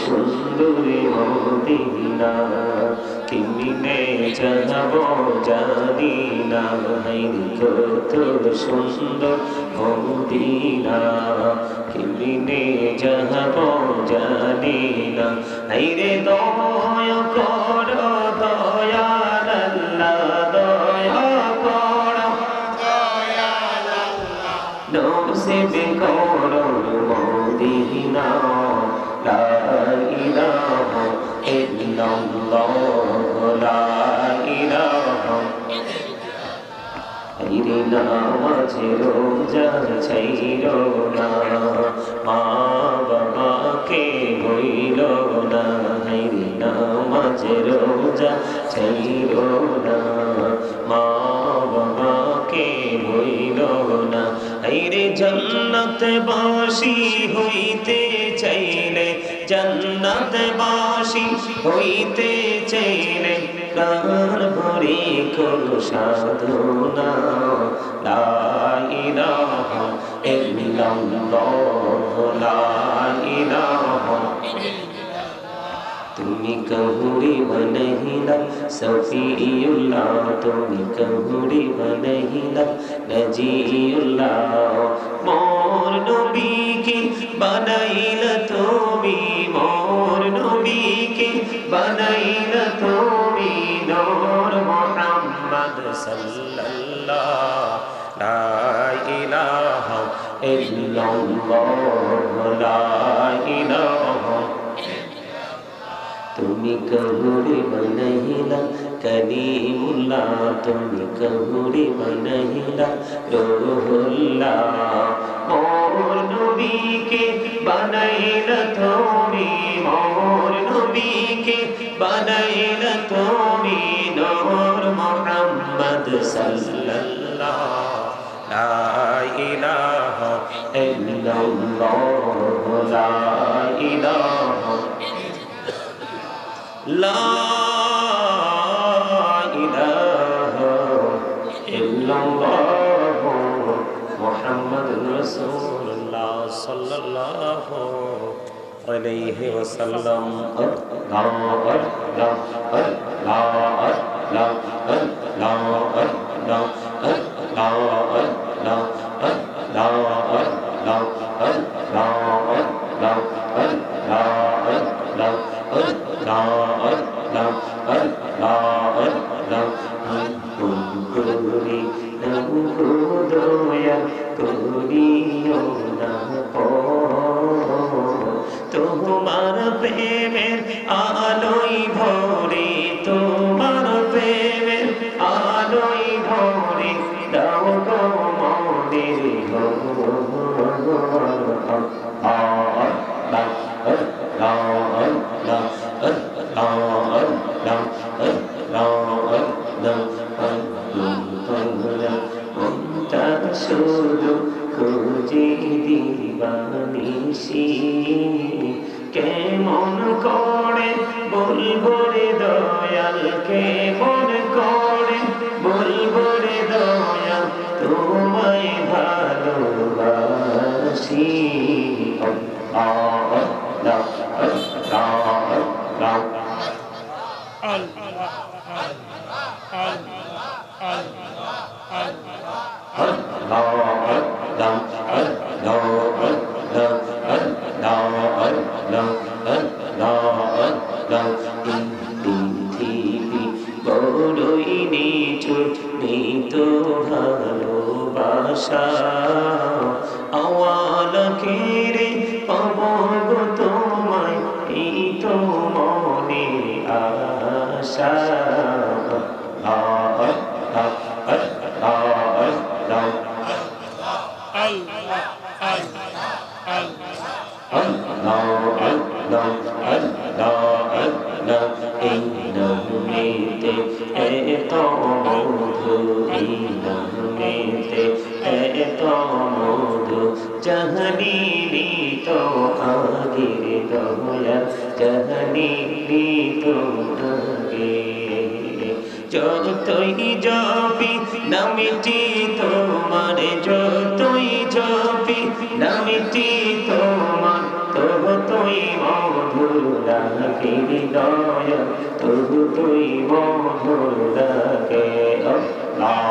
সুন্দরী মদিনা কেমনে যাব জানি না কত সুন্দর মদিনা কেমনে যাব জানি না হাইরে দয়া কর দয়াল আইরে নামাজে রোজা ছাইরো না। মা বাবাকে বইল না, হাইরে নামাজে রোজা ছাইরো না। মা বাবাকে বইল না, হাইরে জন্নত বাসি হইতে চাইলে জন্নত বাসি হইতে চাইলে প্রাণ ভরে করো সাধনা? লা ইলাহা ইল্লাল্লাহ, লা ইলাহা তুমি কহুরি বনহিলা, সফিউল্লাহ। তুমি কহুরি বনহিলা, নজিউল্লাহ। মোর নবীকে বানাইলা তুমি, মোর নবীকে বানাইলা তুমি কহুরি বনহিলা কলিমুল্লাহ, তুমি কহুরি বনহিলা রোহুল্লাহ। মোর নবীকে বানাইলা তুমি, মোর নবীকে বানাইলা তুমি, নূর মুহাম্মদ সাল্লাল্লাহ। লা ইলাহা ইল্লাল্লাহ, লা ইলাহা لا إله إلا الله محمد رسول الله صلى الله عليه وسلم. لا لا لا لا لا الله لا لا لا الله তোমার প্রেমের আলোই ভরে ভালোবাসি আল্লাহ দয়া জহনি তো আগে যতই জপি, নামিটি তোমার, যতই জপি, নামিটি তোমার তবু তুই মধুর লাগে হৃদয় তবু তুই মধুর লাগে আল্লাহ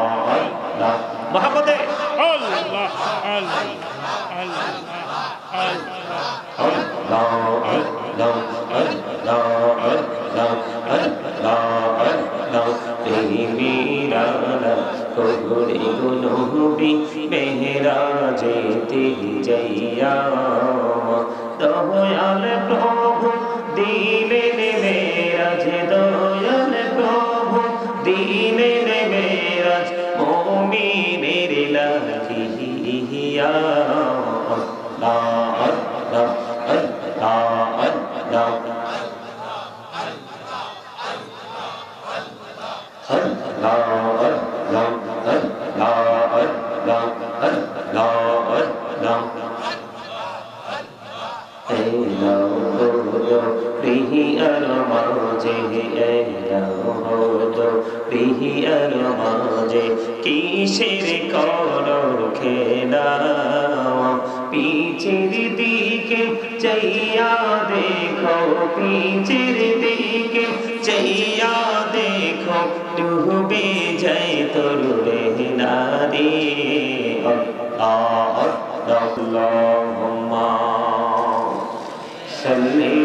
যাইয়া দয়াল প্রভু দিলেন মেরাজ দয়াল প্রভু দিলেন মেরাজ মোমিনের লাহিয়া আল্লাহ আল্লাহ আল্লাহ আল্লাহ কিসের কর খেলা পিছের দিকে চাইয়া দেখো পিছের দিকে চাইয়া দেখো, ডুবে যায় তোর নারী আল্লাহ আল্লাহুম্মা সাল্লি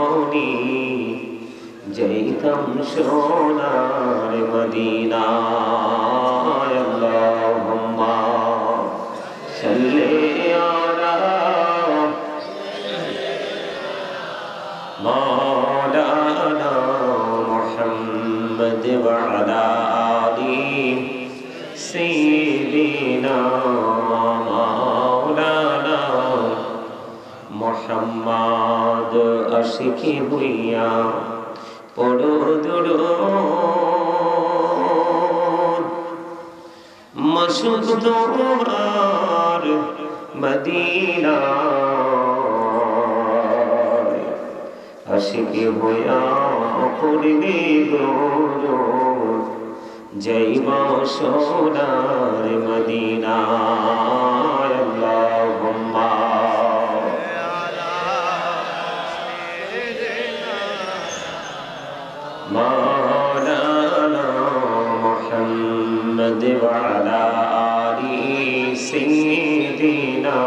যেতাম সোনার মদিনা আল্লাহুম্মা সাল্লি আলা মাওলানা মুহাম্মদ ওয়া আলা আলি সাইয়্যিদিনা মাওলানা মুহাম্মদ আশিকি বুইয়া পড়ো দুরুদ মসুদ তোমার মদিনা। আশিকি হইয়া পড়বে গরু জৈব সোনার মদিনা আল্লাহুম্মা। محمد وعلى آل سيدنا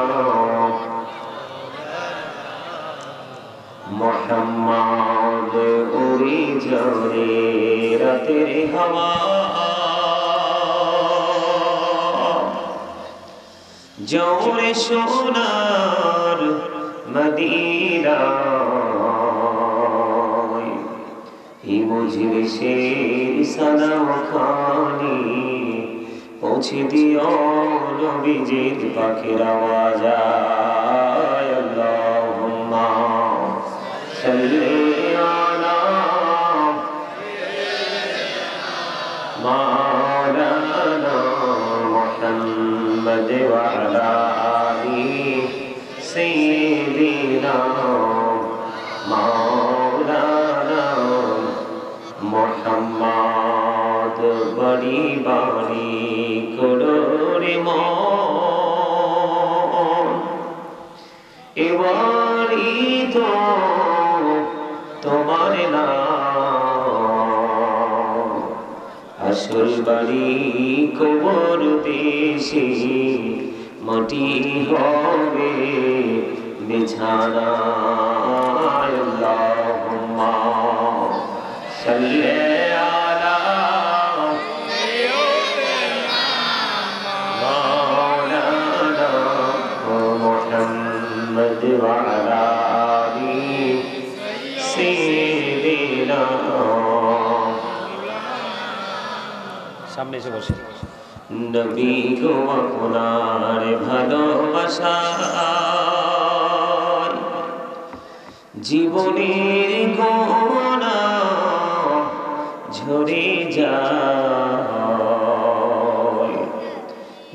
মোহাম্মদ উড়ি জরে রাতের হাওয়া জৌরে সোনার মদিনা এই বুঝিলে সে সাদা খানি পৌঁছে দিও নবীজির পাখির আওয়াজ। আল্লাহুম্মা সাল্লি আলা মাওলানা মুহাম্মদ ওয়া আলা আলি সাইয়্যিদিনা মাওলানা মুহাম্মদ বড়ি বাড়ি মন। তোমার আসল বাড়ি কবর দেশে মাটি হবে বিছানায়। আল্লাহুম্মা وعلى آل سيدنا সামনে এসে বসে নবী গো আপনার ভালোবাসা জীবনের গোনা ঝরে যায়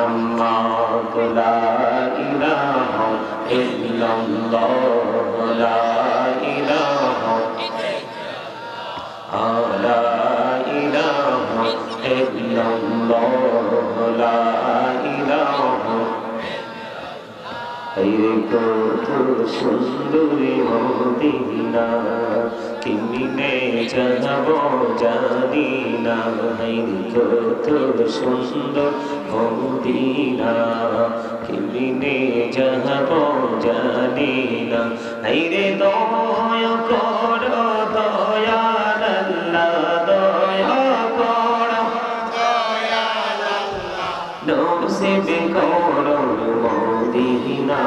محمد لا إله إلا الله لا إله لا إله إلا الله لا إله এই কত সুন্দরী মদিনা কিমিনে যাব জানি না কত সুন্দর মদিনা কিমিনে যাব জানি না রে দয় কর, দয়াল আল্লাহ, দয়া কর। নসিবে করো মদিনা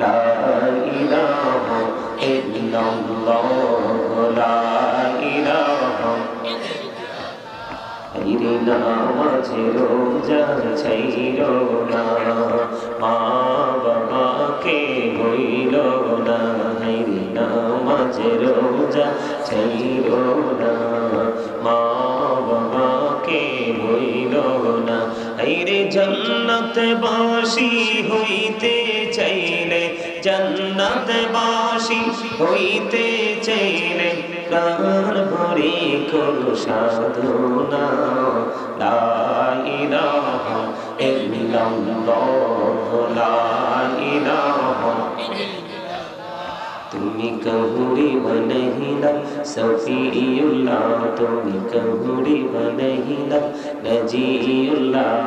লা ইলাহা ইল্লাল্লাহ। আইরে নামাজে রোজা ছাইরো মা বাবাকে হইল না হাইরে নামাজে রোজা ছাইরো না মা বাবাকে হইল না হাইরে জন্নত বাসি হইতে চাইলে জন্নত বাসি হইতে চাইলে প্রাণ ভরে করো সাধনা লা ইলাহা ইল্লাল্লাহ লা ইলাহা তুমি কহুরি বনহিলা সফিউল্লাহ তুমি কহুরি বনহিলা নজিউল্লাহ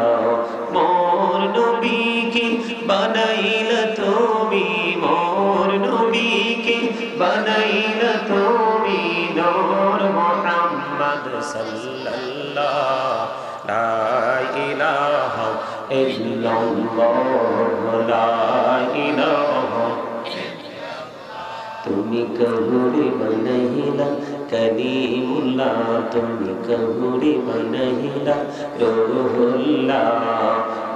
মোর নবীকে বানাইল তুমি মোর নবীকে বানাইল তুমি নূর মুহাম্মদ সাল্লাল্লাহ লা ইলাহা ইল্লাল্লাহ তুমি কহুরে বনহিলা কলিমুল্লাহ তুমি কহুরে বনহিলা রোহুল্লাহ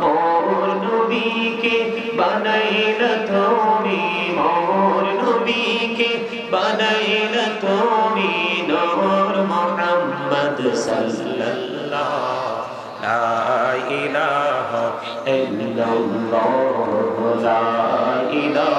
মোর নবীকে বানাইল তুমি মোর নবীকে বানাইল তুমি নূর মুহাম্মদ সাল্লাল্লাহ লা ইলাহা ইল্লাল্লাহ লা ইলাহা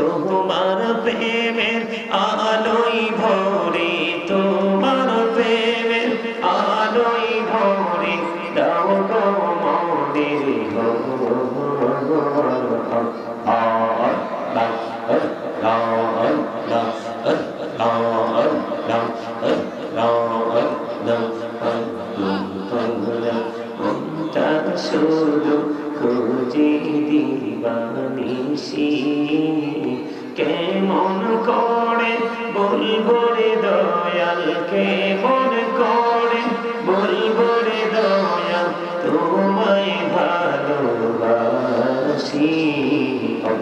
তোমার প্রেমের আলোই ভরে ভালোবাসি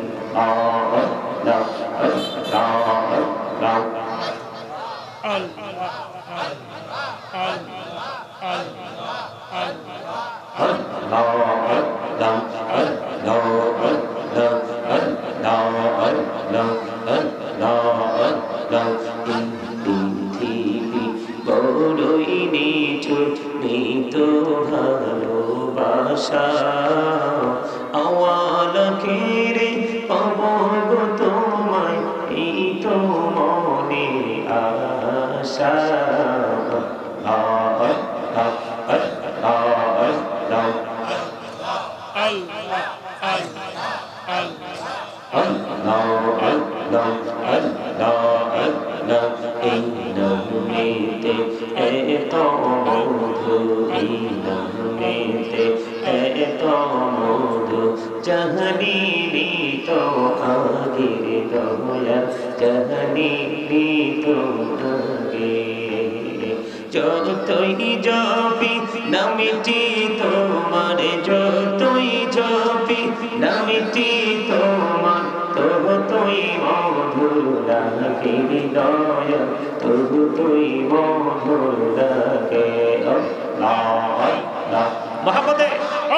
জাহানি তো আগের দয়া জাহানি তো আগে যতই জপি, নামিটি তোমার যতই জপি, নামিটি তোমার তবু তুই মধুর লাগে হৃদয় তবু তুই মধুর লাগে আল্লাহ আল্লাহ। মহাপদে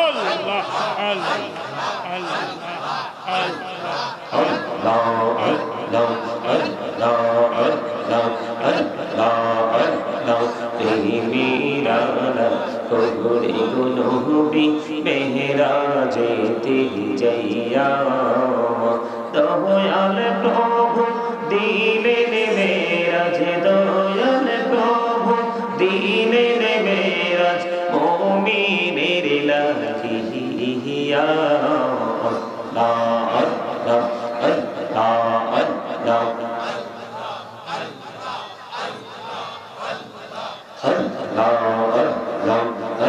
আল্লাহ আল্লাহ আল্লাহ আল্লাহ। কবরে গুনবি মেহরা যেতে যাইয়া দয়াল প্রভু দিলেন মেরাজ দয়াল প্রভু দিলেন মেরাজ মোমিনের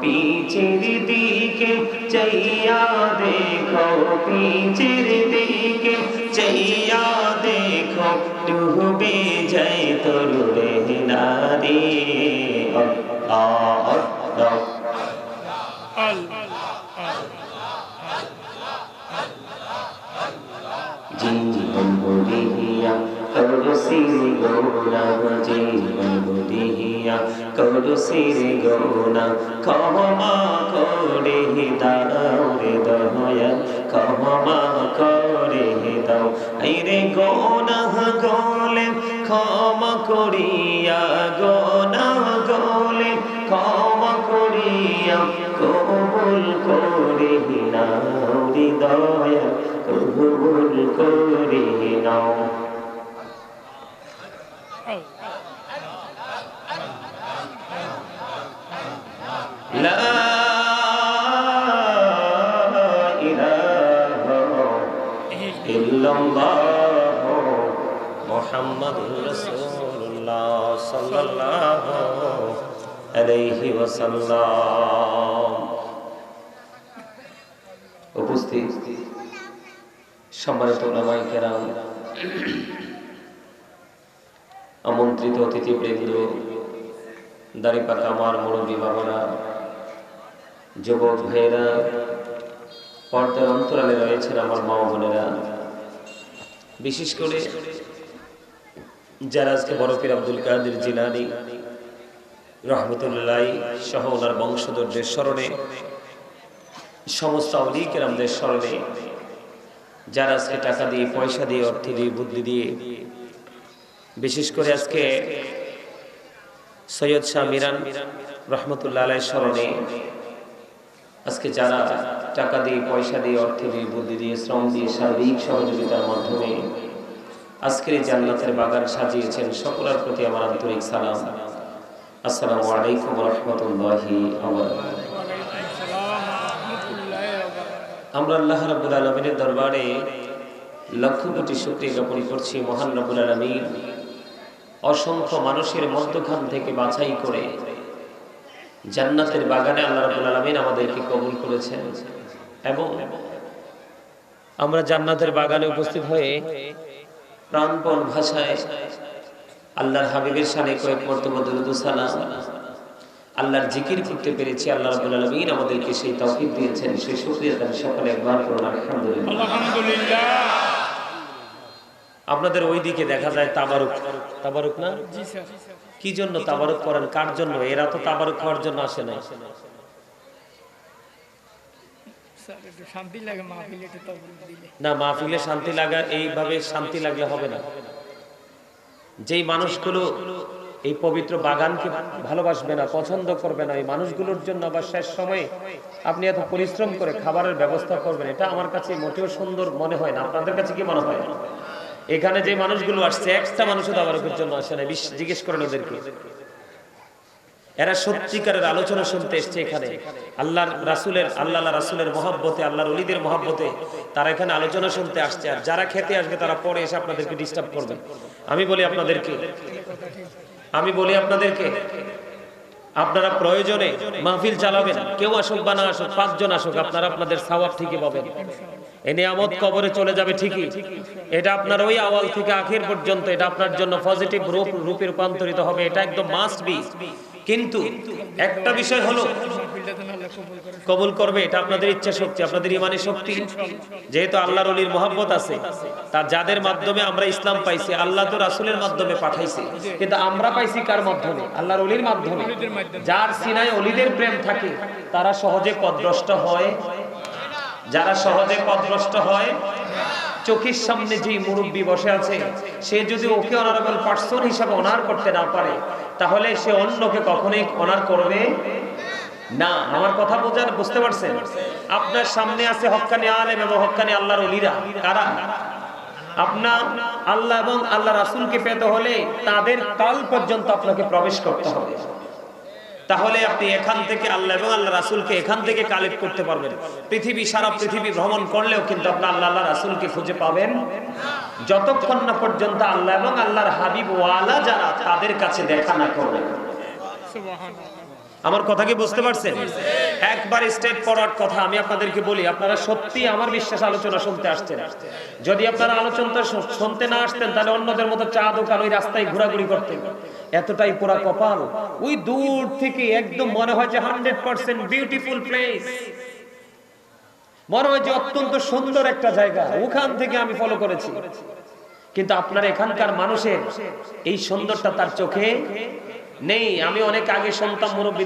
পিছের দিকে চাইয়া দেখো পিছের দিকে চাইয়া দেখো ডুবে যাই তোর নারী জীবন বলিয়া করো সির গৌনা জীবন বলিয়া করো সির গৌনা ক্ষমা করে দাও রে দয়া ক্ষমা করে দাও। রে গৌনা গলে, ক্ষমা করিয়া গৌনা গলে, ক্ষমা করিয়া কবুল করে নাও হৃদয় কবুল করে নাও। লা ইলাহা ইল্লাল্লাহ মুহাম্মাদুর রাসূলুল্লাহ সাল্লাল্লাহু আলাইহি ওয়াসাল্লাম উপস্থিত সম্মানিত ওলামাই কেরাম আমন্ত্রিত অতিথিবৃন্দ দাড়িপাকা আমার মুরব্বী বাবারা যুবক ভাইয়েরা, পর্দার অন্তরালে রয়েছেন আমার মা বোনেরা। বিশেষ করে যারা আজকে বরফির আব্দুল কাদের জিলানি, রহমতুল্লাহ সহ ওনার বংশধরদের স্মরণে, সমস্ত অলিকেরামদের স্মরণে, যারা আজকে টাকা দিয়ে, পয়সা দিয়ে, অর্থ দিয়ে, বুদ্ধি দিয়ে, বিশেষ করে আজকে সৈয়দ শাহ মিরান রহমতুল্লাহ আলাই স্মরণে আজকে যারা টাকা দিয়ে, পয়সা দিয়ে, অর্থ দিয়ে, বুদ্ধি দিয়ে, শ্রম দিয়ে, শারীরিক সহযোগিতার মাধ্যমে আজকের এই জান্নাতের বাগান সাজিয়েছেন, সকলের প্রতি আমার আন্তরিক সালাম। আসসালামু আলাইকুম রহমতুল্লাহি আমরা আল্লাহ রাব্বুল আলমিনের দরবারে লক্ষ কোটি শুক্রিয়া জ্ঞাপন করছি, মহান রাব্বুল আলমিন। অসংখ্য মানুষের মধ্যখান থেকে বাছাই করে জান্নাতের বাগানে আল্লাহ রাব্বুল আলমিন আমাদেরকে কবুল করেছেন। এবং আমরা জান্নাতের বাগানে উপস্থিত হয়ে প্রাণপণ ভাষায় আল্লাহর হাবিবের সানে কয়েক মর্তবা দুরুদ সালাম, আল্লাহর জিকির করতে পেরেছি। আল্লাহ রাব্বুল আলামিন আমাদেরকে সেই তৌফিক দিয়েছেন, সেই শুকরিয়া তার সকলে একবার করুন। আলহামদুলিল্লাহ। আপনাদের ওই দিকে দেখা যায় তাবারুক। তাবারুক না? কি জন্য তাবারুক করেন? কার জন্য? এরা তো তাবারুক খাওয়ার জন্য আসে না স্যার একটু শান্তি লাগে মাহফিলে একটু তবল দিলে। না মাহফিলে শান্তি লাগা এইভাবে শান্তি লাগলে হবে না। যেই মানুষগুলো এই পবিত্র বাগানকে ভালোবাসবে না পছন্দ করবে না এই মানুষগুলোর জন্য আবার শেষ সময়ে আপনি এত পরিশ্রম করে খাবারের ব্যবস্থা করবেন এটা আমার কাছে মোটেও সুন্দর মনে হয় না। আপনাদের কাছে কি মনে হয়? এখানে যে মানুষগুলো আসছে, একটা মানুষও তাবারকের জন্য আসে না জিজ্ঞেস করেন ওদেরকে। এরা সত্যিকারের আলোচনা শুনতে এসছে এখানে। আল্লাহর রাসুলের আল্লাহ রাসুলের মহাব্বতে, আল্লাহর অলিদের মহাব্বতে তারা এখানে আলোচনা শুনতে আসছে। আর যারা খেতে আসবে, তারা পরে এসে আপনাদেরকে ডিস্টার্ব করবে। আমি বলি আপনাদেরকে। আমি বলি আপনাদেরকে। আপনারা প্রয়োজনে মাহফিল চালাবেন। কেউ আসুক বা না আসুক, পাঁচজন আসুক, আপনারা আপনাদের সওয়াব ঠিকই পাবেন। এ নিয়ামত কবরে চলে যাবে ঠিকই। এটা আপনার ওই আওয়াল থেকে আখির পর্যন্ত, এটা আপনার জন্য পজিটিভ রূপ, রূপে রূপান্তরিত হবে, এটা একদম মাস্ট বি কিন্তু একটা বিষয় হলো তো কবুল করবে, এটা আপনাদের ইচ্ছা শক্তি, আপনাদের ইমানের শক্তি। যেহেতু আল্লাহর অলির মহাব্বত আছে তার যাদের মাধ্যমে আমরা ইসলাম পাইছি, আল্লাহ তো রাসুলের মাধ্যমে পাঠাইছি। কিন্তু আমরা পাইছি কার মাধ্যমে? আল্লাহর অলির মাধ্যমে। যার সিনায় অলিদের প্রেম থাকে, তারা সহজে পদভ্রষ্ট হয় যারা সহজে পদভ্রষ্ট হয়, চোখের সামনে যে মুরব্বী বসে আছে, সে যদি ওকে অনারেবল পার্সন হিসাবে অনার করতে না পারে, তাহলে সে অন্যকে কখনোই অনার করবে না। আমার কথা বোঝার, বুঝতে পারছেন? আপনার সামনে আছে হক্কানি আলেম এবং হক্কানি আল্লাহর অলিরা কারা? আপনার আল্লাহ এবং আল্লাহ রাসূলকে পেতে হলে তাদের কাল পর্যন্ত আপনাকে প্রবেশ করতে হবে। তাহলে আপনি এখান থেকে আল্লাহ এবং আল্লাহ রাসুলকে এখান থেকে কালেক্ট করতে পারবেন। পৃথিবী, সারা পৃথিবী ভ্রমণ করলেও কিন্তু আপনি আল্লাহ আল্লাহ রাসূলকে খুঁজে পাবেন। যতক্ষণ না পর্যন্ত আল্লাহ এবং আল্লাহর হাবিব ওয়ালা যারা তাদের কাছে দেখা না করবেন আমার কথা কি বুঝতে পারছেন? একবার স্টেট ফরওয়ার্ড কথা আমি আপনাদেরকে বলি, আপনারা সত্যি আমার বিশ্বাস আলোচনা শুনতে আসছেন। যদি আপনারা আলোচনা শুনতে না আসতেন, তাহলে অন্যদের মতো চা দোকান ওই রাস্তায় ঘোরাঘুরি করতেন। এতটাই পোড়া কপাল। ওই দূর থেকে একদম মনে হয় যে হান্ড্রেড পার্সেন্ট বিউটিফুল প্লেস মনে হয় যে অত্যন্ত সুন্দর একটা জায়গা। ওখান থেকে আমি ফলো করেছি। কিন্তু আপনার এখানকার মানুষের এই সুন্দরটা তার চোখে নেই। আমি অনেক আগে শুনতাম মুরব্বী